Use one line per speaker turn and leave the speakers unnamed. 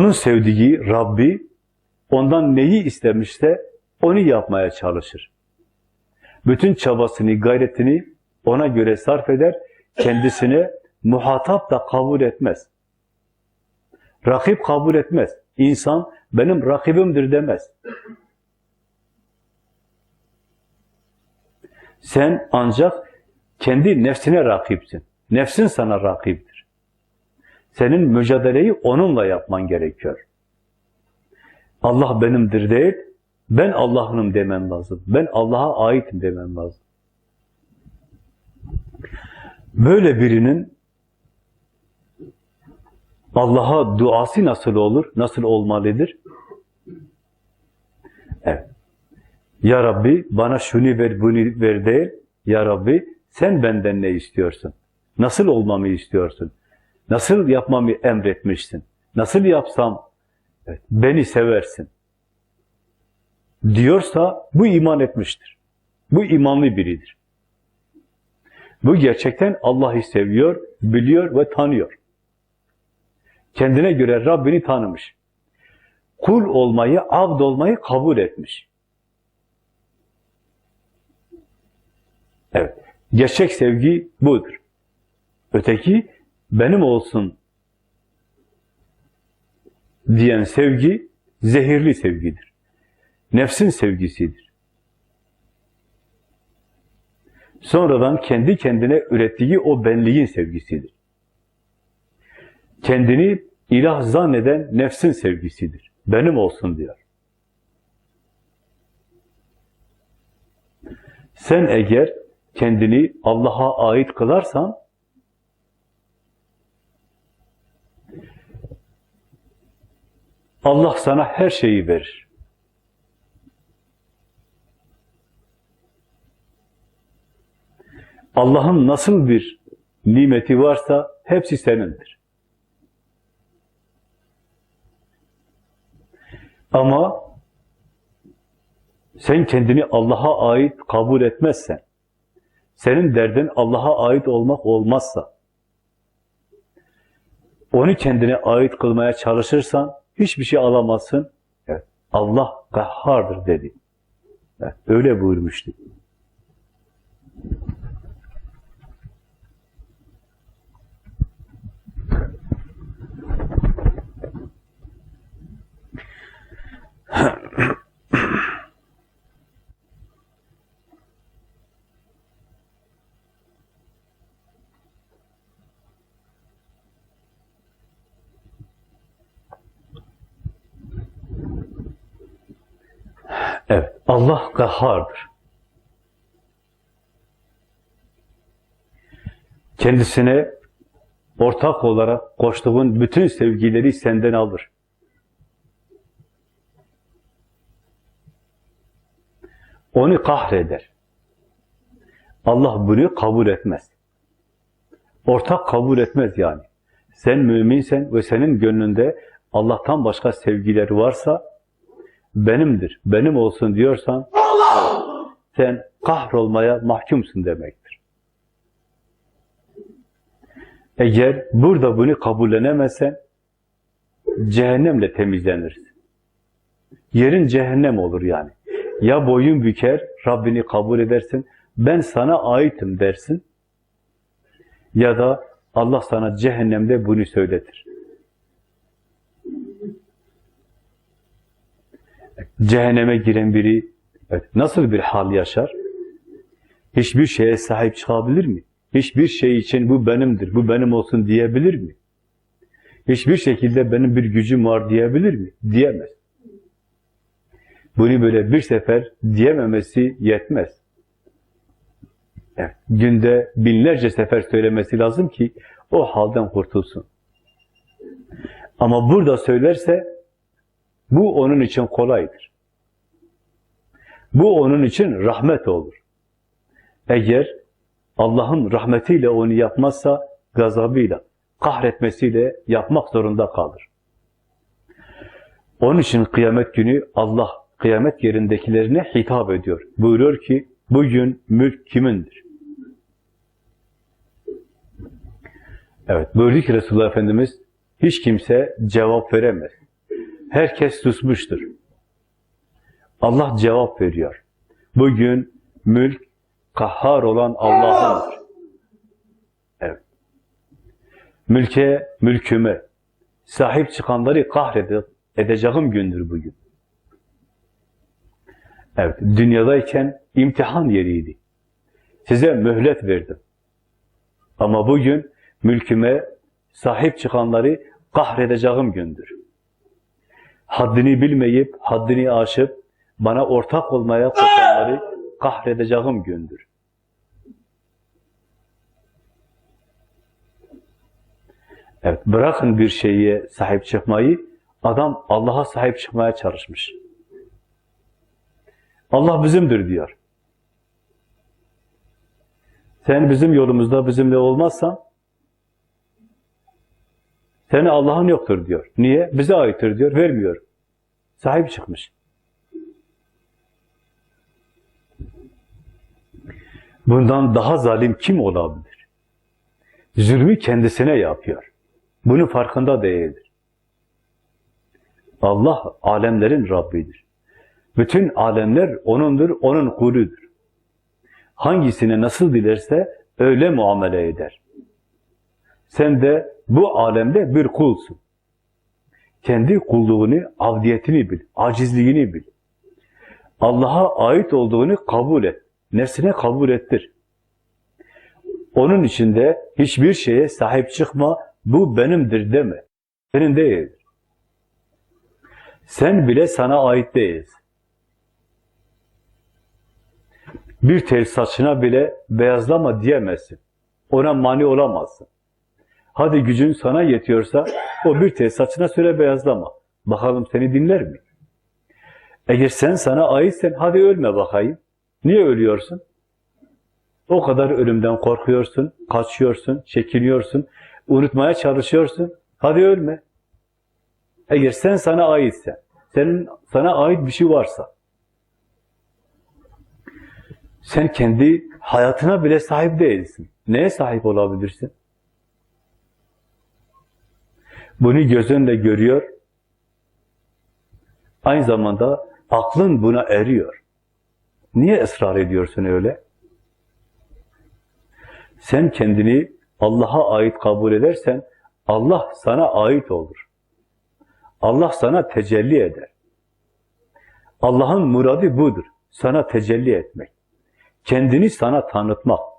Onun sevdiği Rabbi ondan neyi istemişse onu yapmaya çalışır. Bütün çabasını, gayretini ona göre sarf eder, kendisine muhatap da kabul etmez. Rakip kabul etmez. İnsan benim rakibimdir demez. Sen ancak kendi nefsine rakipsin. Nefsin sana rakiptir. Senin mücadeleyi onunla yapman gerekiyor. Allah benimdir değil, ben Allah'ınım demen lazım. Ben Allah'a aitim demen lazım. Böyle birinin Allah'a duası nasıl olur? Nasıl olmalıdır? Evet. Ya Rabbi bana şunu ver, bunu ver değil. Ya Rabbi sen benden ne istiyorsun? Nasıl olmamı istiyorsun? Nasıl yapmamı emretmişsin? Nasıl yapsam evet, beni seversin? Diyorsa bu iman etmiştir. Bu imanlı biridir. Bu gerçekten Allah'ı seviyor, biliyor ve tanıyor. Kendine göre Rabbini tanımış. Kul olmayı, abd olmayı kabul etmiş. Evet. Gerçek sevgi budur. Öteki benim olsun diyen sevgi zehirli sevgidir. Nefsin sevgisidir. Sonradan kendi kendine ürettiği o benliğin sevgisidir. Kendini ilah zanneden nefsin sevgisidir. Benim olsun diyor. Sen eğer kendini Allah'a ait kılarsan Allah sana her şeyi verir. Allah'ın nasıl bir nimeti varsa hepsi senindir. Ama sen kendini Allah'a ait kabul etmezsen, senin derdin Allah'a ait olmak olmazsa, onu kendine ait kılmaya çalışırsan hiçbir şey alamazsın. Evet, Allah kahhardır dedi. Evet, öyle buyurmuştu. Evet, Allah kahhardır. Kendisine ortak olarak koştuğun bütün sevgileri senden alır. Onu kahreder. Allah bunu kabul etmez. Ortak kabul etmez yani. Sen müminsen ve senin gönlünde Allah'tan başka sevgileri varsa benimdir, benim olsun diyorsan sen kahrolmaya mahkumsun demektir. Eğer burada bunu kabullenemezsen cehennemle temizlenirsin. Yerin cehennem olur yani. Ya boyun büker, Rabbini kabul edersin, ben sana aitim dersin ya da Allah sana cehennemde bunu söyletir. Cehenneme giren biri evet, nasıl bir hal yaşar? Hiçbir şeye sahip çıkabilir mi? Hiçbir şey için bu benimdir, bu benim olsun diyebilir mi? Hiçbir şekilde benim bir gücüm var diyebilir mi? Diyemez. Bunu böyle bir sefer diyememesi yetmez. Evet, günde binlerce sefer söylemesi lazım ki o halden kurtulsun. Ama burada söylerse bu onun için kolaydır. Bu onun için rahmet olur. Eğer Allah'ın rahmetiyle onu yapmazsa gazabıyla, kahretmesiyle yapmak zorunda kalır. Onun için kıyamet günü Allah kıyamet yerindekilerine hitap ediyor. Buyuruyor ki bugün mülk kimindir? Evet, buyurdu ki Resulullah Efendimiz hiç kimse cevap veremez. Herkes susmuştur. Allah cevap veriyor. Bugün mülk kahhar olan Allah'ındır. Evet. Mülke, mülküme sahip çıkanları kahredeceğim gündür bugün. Evet, dünyadayken imtihan yeriydi. Size mühlet verdim. Ama bugün mülküme sahip çıkanları kahredeceğim gündür. Haddini bilmeyip, haddini aşıp, bana ortak olmaya koşanları kahredeceğim gündür. Evet, bırakın bir şeye sahip çıkmayı, adam Allah'a sahip çıkmaya çalışmış. Allah bizimdir diyor. Sen bizim yolumuzda bizimle olmazsan, seni Allah'ın yoktur diyor. Niye? Bize aittir diyor, vermiyor. Sahip çıkmış. Bundan daha zalim kim olabilir? Zulmü kendisine yapıyor. Bunun farkında değildir. Allah alemlerin Rabbidir. Bütün alemler O'nundur, O'nun kuludur. Hangisine nasıl dilerse öyle muamele eder. Sen de bu alemde bir kulsun. Kendi kulluğunu, avdiyetini bil, acizliğini bil. Allah'a ait olduğunu kabul et. Nefsine kabul ettir. Onun içinde hiçbir şeye sahip çıkma, bu benimdir deme. Senin değildir. Sen bile sana ait değilsin. Bir tel saçına bile beyazlama diyemezsin. Ona mani olamazsın. Hadi gücün sana yetiyorsa o bir tel saçına söyle beyazlama. Bakalım seni dinler mi? Eğer sen sana aitsen hadi ölme bakayım. Niye ölüyorsun? O kadar ölümden korkuyorsun, kaçıyorsun, çekiniyorsun, unutmaya çalışıyorsun. Hadi ölme. Eğer sen sana aitsen, senin sana ait bir şey varsa, sen kendi hayatına bile sahip değilsin. Neye sahip olabilirsin? Bunu göz önünde görüyor. Aynı zamanda aklın buna eriyor. Niye ısrar ediyorsun öyle? Sen kendini Allah'a ait kabul edersen Allah sana ait olur. Allah sana tecelli eder. Allah'ın muradı budur. Sana tecelli etmek. Kendini sana tanıtmak.